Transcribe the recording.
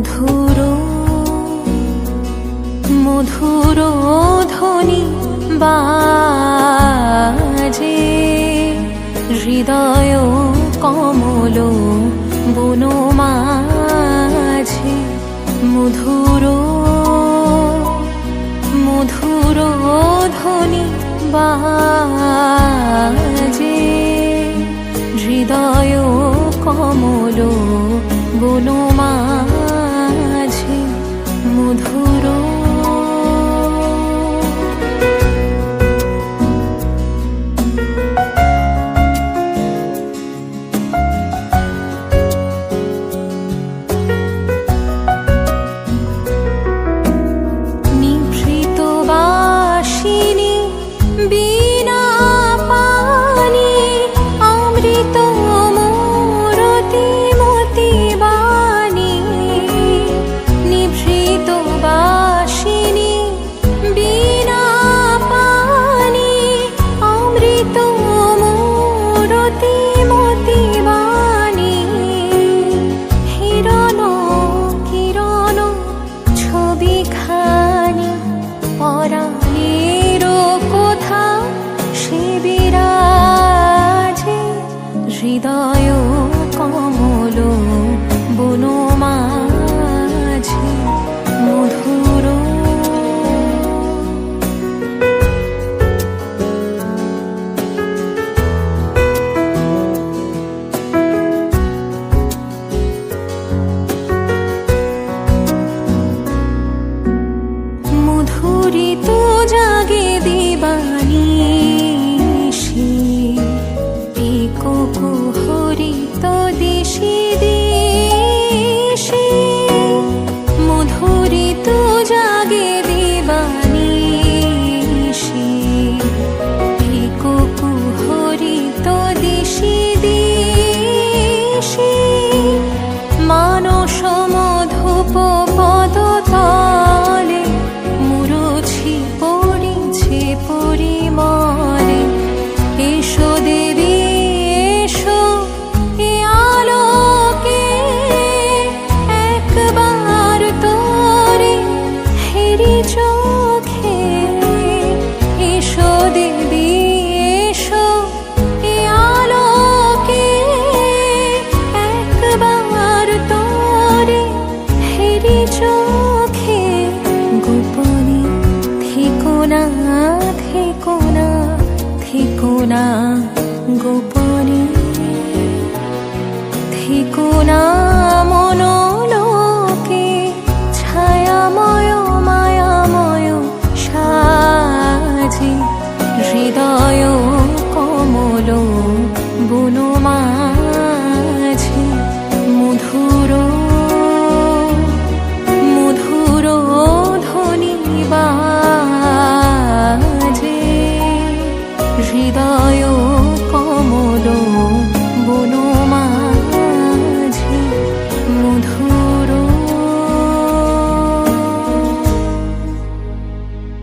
মধুর মধুর ধনি বাজে। হৃদয় কমল বনমাঝে মধুর মধুর ধনি বাজে। হৃদয় কমল বনমা হৃদয় go by.